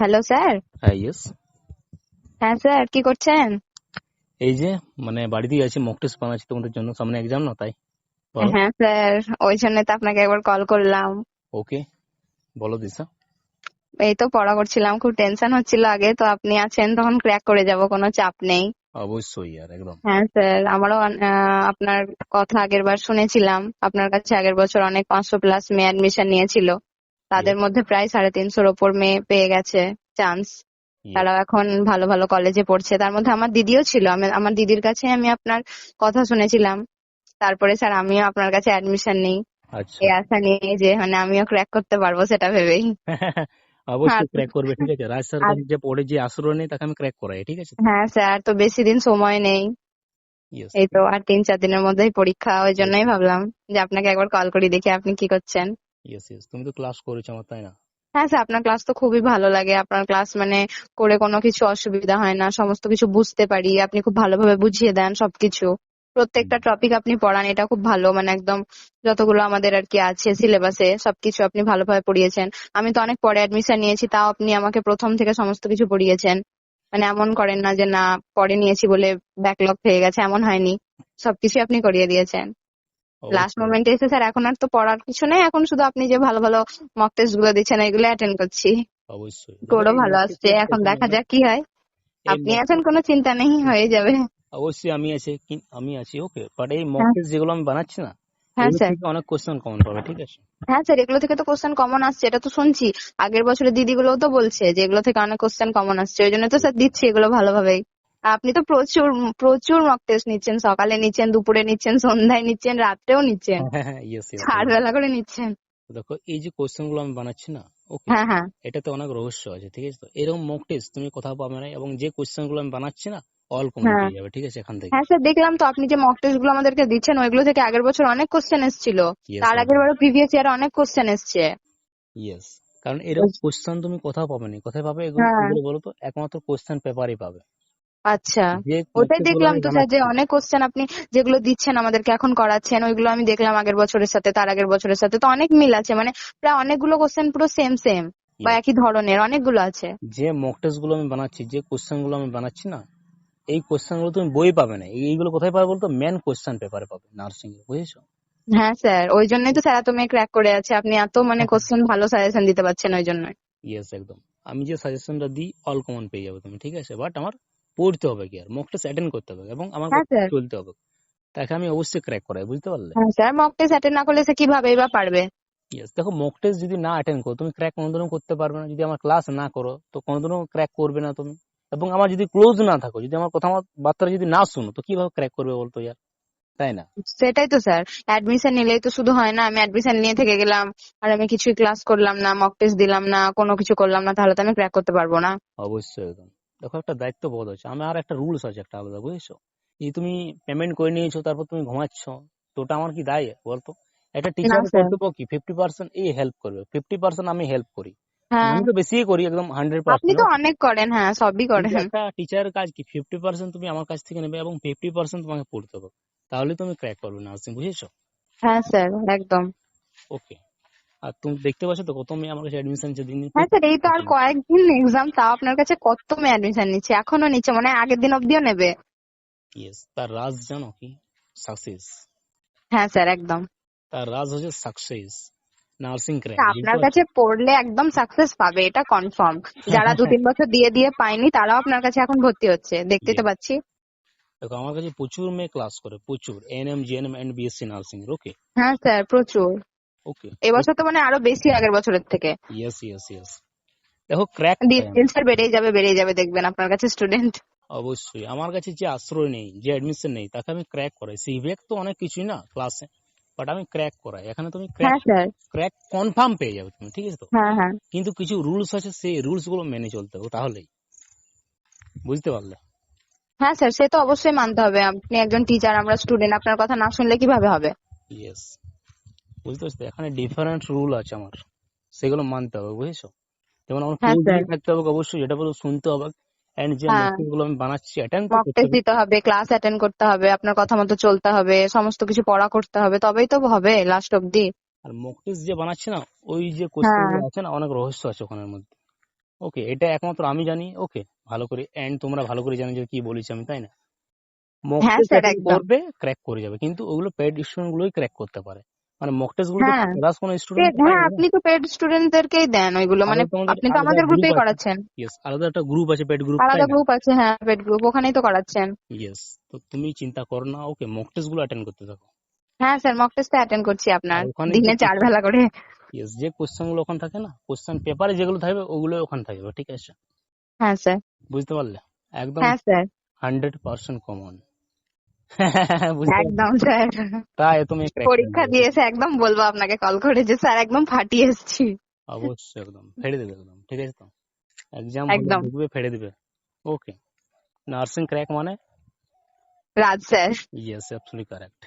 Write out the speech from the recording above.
Hello sir হ্যাঁ yes হ্যাঁ sir কি করছেন? এই যে মানে বাড়িতেই আছি মক টেস্ট বানাচ্ছি তোমাদের জন্য সামনে এক্সাম না তাই? হ্যাঁ স্যার ওই জন্য তো আপনাকে একবার কল করলাম। ওকে বলো দিশা এই তো পড়া করছিলাম খুব টেনশন হচ্ছিল আগে তো আপনি আছেন তখন ক্র্যাক করে যাব কোনো চাপ নেই। অবশ্যই আর একদম। হ্যাঁ স্যার আমারও আপনার কথা আগের বার শুনেছিলাম আপনার কাছে আগের বছর অনেক পাঁচশো প্লাস মেয়ে অ্যাডমিশন নিয়েছিল। তাদের মধ্যে প্রায় সাড়ে তিনশোর ওপর মেয়ে পেয়ে গেছে চান্স তারাও এখন ভালো ভালো কলেজে পড়ছে। তার মধ্যে আমার দিদিও ছিল। আমি আমার দিদির কাছে আমি আপনার কথা শুনেছিলাম। তারপরে স্যার আমিও আপনার কাছে অ্যাডমিশন নিই। আচ্ছা। এই আশা নিয়ে যে মানে আমিও ক্র্যাক করতে পারব সেটা ভেবেই। অবশ্যই হ্যাঁ। ক্র্যাক করবে ঠিক আছে। রাজ স্যার যে পড়ে যে আশ্রয় নেই তাকে আমি ক্র্যাক করাই ঠিক আছে? হ্যাঁ স্যার তো বেশি দিন সময় নেই। এই তো আর তিন চার দিনের মধ্যেই পরীক্ষা ওই জন্যই ভাবলাম যে আপনাকে একবার কল করি দেখি আপনি কি করছেন। ইয়েস ইয়েস তুমি তো ক্লাস করেছ আমার তাই না? হ্যাঁ স্যার আপনার ক্লাস তো খুবই ভালো লাগে। আপনার ক্লাস মানে করে কোনো কিছু অসুবিধা হয় না সমস্ত কিছু বুঝতে পারি। আপনি খুব ভালোভাবে বুঝিয়ে দেন সবকিছু। প্রত্যেকটা টপিক আপনি পড়ান এটা খুব ভালো। মানে একদম যতগুলো আমাদের আর কি আছে সিলেবাসে সবকিছু আপনি ভালোভাবে পড়িয়েছেন। আমি তো অনেক পরে অ্যাডমিশন নিয়েছি তাও আপনি আমাকে প্রথম থেকে সমস্ত কিছু পড়িয়েছেন। মানে এমন করেন না যে না পরে নিয়েছি বলে ব্যাকলগ হয়ে গেছে এমন হয়নি। সবকিছু আপনি করিয়ে দিয়েছেন। লাস্ট অবশ্যই, মোমেন্টে এসে স্যার এখন আর তো পড়ার কিছু নেই এখন শুধু আপনি যে ভালো ভালো মক টেস্টগুলো দিচ্ছেন এগুলো অ্যাটেন্ড করছি। অবশ্যই। এই ভালো আসছে এখন দেখা যাক কি হয়। আপনি আছেন কোনো চিন্তা নেই হয়ে যাবে। অবশ্যই আমি আছি কি- আমি আছি ওকে বাট এই মক হ্যাঁ। টেস্ট যেগুলো আমি বানাচ্ছি না হ্যাঁ স্যার। অনেক কোশ্চেন কমন পাবে ঠিক আছে? হ্যাঁ স্যার এগুলো থেকে তো কোশ্চেন কমন আসছে এটা তো শুনছি। আগের বছরের দিদিগুলোও তো বলছে যে এগুলো থেকে অনেক কোশ্চেন কমন আসছে ওই জন্য তো স্যার দিচ্ছি এগুলো ভালোভাবেই। আপনি তো প্রচুর প্রচুর মক টেস্ট নিচ্ছেন। সকালে নিচ্ছেন দুপুরে নিচ্ছেন সন্ধ্যায় নিচ্ছেন রাত্রেও নিচ্ছেন। হ্যাঁ চার বেলা করে নিচ্ছেন। দেখো এই যে কোশ্চেনগুলো আমি বানাচ্ছি না ওকে হ্যাঁ হ্যাঁ। এটাতে অনেক রহস্য আছে ঠিক আছে? তো এরকম মক টেস্ট তুমি কোথাও পাবে না এবং যে কোশ্চেনগুলো আমি বানাচ্ছি না অল কমন হ্যাঁ। পেয়ে যাবে ঠিক আছে? এখান থেকে। হ্যাঁ স্যার দেখলাম তো আপনি যে মক টেস্টগুলো আমাদেরকে দিচ্ছেন ওইগুলো থেকে আগের বছর অনেক কোশ্চেন এসেছিল। তার. আগের বারও প্রিভিয়াস ইয়ার অনেক কোশ্চেন এসছে। ইয়েস কারণ এরকম কোশ্চেন তুমি কোথাও পাবে না। কোথায় পাবে এগুলো হ্যাঁ। এগুলো বলো তো একমাত্র কোশ্চেন পেপারই পাবে। আচ্ছা ওটাই দেখলাম তো স্যার যে অনেক কোশ্চেন আপনি যেগুলো দিচ্ছেন আমাদেরকে এখন করাচ্ছেন ওইগুলো আমি দেখলাম আগের বছরের সাথে তার আগের বছরের সাথে তো অনেক মিল আছে। মানে প্রায় অনেকগুলো কোশ্চেন পুরো সেম সেম বা. একই ধরনের অনেকগুলো আছে। যে মক টেস্টগুলো আমি বানাচ্ছি যে কোশ্চেনগুলো আমি বানাচ্ছি না এই কোশ্চেনগুলো তুমি বই পাবে না। এইগুলো কোথায় পাবে বলতো? মেন কোশ্চেন পেপারে পাবে নার্সিং এ বুঝেছ? হ্যাঁ স্যার ওই জন্যই তো স্যার এত মেয়ে ক্র্যাক করে আছে। আপনি এত মানে কোশ্চেন ভালো সাজেশন দিতে পারছেন ওই জন্য ইয়েস একদম। আমি যে সাজেশনটা দিই অল কমন পেয়ে যাবে তুমি ঠিক আছে? বাট আমার পড়তে হবে কি আর? মক টেস্ট অ্যাটেন্ড করতে হবে এবং আমার হ্যাঁ চলতে হবে। তাকে আমি অবশ্যই ক্র্যাক করাই বুঝতে পারলে? হ্যাঁ স্যার মক টেস্ট অ্যাটেন্ড না করলে সে কীভাবে বা পারবে? ইয়েস দেখো মক টেস্ট যদি না অ্যাটেন্ড করো তুমি ক্র্যাক কোনোদিনও করতে পারবে না। যদি আমার ক্লাস না করো তো কোনোদিনও ক্র্যাক করবে না তুমি। এবং আমার যদি ক্লোজ না থাকো যদি আমার কথা বার্তা যদি না শুনো তো কীভাবে ক্র্যাক করবে বলতো ইয়ার? তাই না? সেটাই তো স্যার অ্যাডমিশন নিলেই তো শুধু হয় না আমি অ্যাডমিশন নিয়ে থেকে গেলাম আর আমি কিছুই ক্লাস করলাম না মক টেস্ট দিলাম না কোনো কিছু করলাম না তাহলে তো আমি ক্র্যাক করতে পারব না। অবশ্যই একদম। দেখো একটা দায়িত্ব বোধ আছে। আমার একটা রুলস আছে একটা আলাদা বুঝেছ? এই তুমি পেমেন্ট করে নিয়েছো তারপর তুমি ঘুমাচ্ছ তো ওটা আমার কি দায় বলতো? একটা টিচার। কর্তব্য কি ফিফটি পার্সেন্ট এই হেল্প করবে। ফিফটি পার্সেন্ট আমি হেল্প করি। হ্যাঁ। আমি তো বেশি করি একদম হান্ড্রেড আপনি তো পার্সেন্ট অনেক করেন হ্যাঁ সবই করেন। একটা টিচারের কাজ কি? ফিফটি পার্সেন্ট তুমি আমার কাছ থেকে নেবে এবং ফিফটি পার্সেন্ট তোমাকে পড়তে হবে। তাহলে তুমি ক্র্যাক করবে নার্সিং বুঝেছ? হ্যাঁ স্যার একদম। ওকে আর তুমি দেখতে পাচ্ছ তো কত মেয়ে আমার কাছে অ্যাডমিশন যেদিন হ্যাঁ স্যার এই তো আর কয়েকদিন এক্সাম তাও আপনার কাছে কত মেয়ে অ্যাডমিশন নিচ্ছে? এখনও নিচ্ছে মানে আগের দিন অব্দিও নেবে। ইয়েস তার রাজ জানো কি? সাকসেস হ্যাঁ স্যার একদম। তার রাজ হচ্ছে সাকসেস নার্সিং ক্র্যাক আপনার কাছে পড়লে একদম সাকসেস পাবে এটা কনফার্ম যারা দু তিন বছর দিয়ে দিয়ে পায়নি তারাও আপনার কাছে এখন ভর্তি হচ্ছে দেখতে তো পাচ্ছি। দেখো আমার কাছে প্রচুর মেয়ে ক্লাস করে প্রচুর NM GNM and BSc nursing okay হ্যাঁ স্যার প্রচুর। এবছর তো মানে আরও বেশি আগের বছরের থেকে। ইয়েস ইয়েস ইয়েস দেখো ক্র্যাক স্যার বেড়েই যাবে বেড়েই যাবে দেখবেন আপনার কাছে স্টুডেন্ট অবশ্যই। আমার কাছে যে আশ্রয় নেই যে অ্যাডমিশন নেই তাকে আমি ক্র্যাক করাই। সিভিএক তো অনেক কিছুই না ক্লাসে বাট আমি ক্র্যাক করাই। এখানে তুমি ক্র্যাক ক্র্যাক কনফার্ম পেয়ে যাবে তুমি ঠিক আছে তো? হ্যাঁ হ্যাঁ। কিন্তু কিছু রুলস আছে সেই রুলসগুলো মেনে চলতে হবে তাহলেই। বুঝতে পারলে? হ্যাঁ স্যার সে তো অবশ্যই মানতে হবে। আপনি একজন টিচার আমরা স্টুডেন্ট আপনার কথা না শুনলে কীভাবে হবে? ইয়েস বুঝতে পারছ এখানে ডিফারেন্ট রুল আছে আমার। সেগুলো মানতে হবে বুঝেছ? যেমন আমার হ্যাঁ, থাকতে হবে অবশ্যই যেটা বলো শুনতে হবে। এন্ড যে হ্যাঁ। গুলো আমি বানাচ্ছি অ্যাটেন্ড টেস্ট দিতে হবে ক্লাস অ্যাটেন্ড করতে হবে আপনার কথা মতো চলতে হবে সমস্ত কিছু পড়া করতে হবে তবেই তো হবে লাস্ট অব্দি আর মক টেস্ট যে বানাচ্ছি না ওই যে কোশ্চেন হ্যাঁ। আছে না অনেক রহস্য আছে ওখানের মধ্যে। ওকে এটা একমাত্র আমি জানি ওকে ভালো করে এন্ড তোমরা ভালো করে জানো যে কি বলেছি আমি তাই না? মক টেস্ট করবে ক্র্যাক করে যাবে কিন্তু ওগুলো পেড স্টুডেন্ট গুলোই ক্র্যাক করতে পারে। মানে মক টেস্টগুলো হ্যাঁ। ক্লাস কোনো স্টুডেন্ট Paid- হ্যাঁ আপনি তো পেড স্টুডেন্টদেরকেই দেন ওইগুলো মানে আপনি তো আমাদের গ্রুপ গ্রুপেই করাচ্ছেন। ইয়েস আলাদা একটা গ্রুপ আছে পেড গ্রুপ আলাদা গ্রুপ আছে হ্যাঁ পেড গ্রুপ ওখানেই তো করাচ্ছেন। ইয়েস তো তুমি চিন্তা করো না ওকে মক টেস্টগুলো অ্যাটেন্ড করতে থাকো। হ্যাঁ স্যার মক টেস্ট অ্যাটেন্ড করছি আপনার। দিনে চার বেলা করে। ইয়েস যে কোশ্চেনগুলো ওখানে থাকে না কোশ্চেন পেপারে যেগুলো থাকবে ওগুলো ওখানে থাকবে ঠিক আছে? হ্যাঁ স্যার। বুঝতে পারলে? একদম হ্যাঁ স্যার। হান্ড্রেড পার্সেন্ট কমন একদম স্যার তাই তুমি crack করে পরীক্ষা দেবে। দিয়েছে একদম বলব আপনাকে কল করে যে স্যার একদম ফাটিয়ে এসেছি। অবশ্যই একদম। ফেড়ে দেবে একদম ঠিক আছে তো? এক্সাম একদম। ঢুকবে ফেড়ে দিবে। ওকে নার্সিং ক্র্যাক মানে? Raj sir yes absolutely correct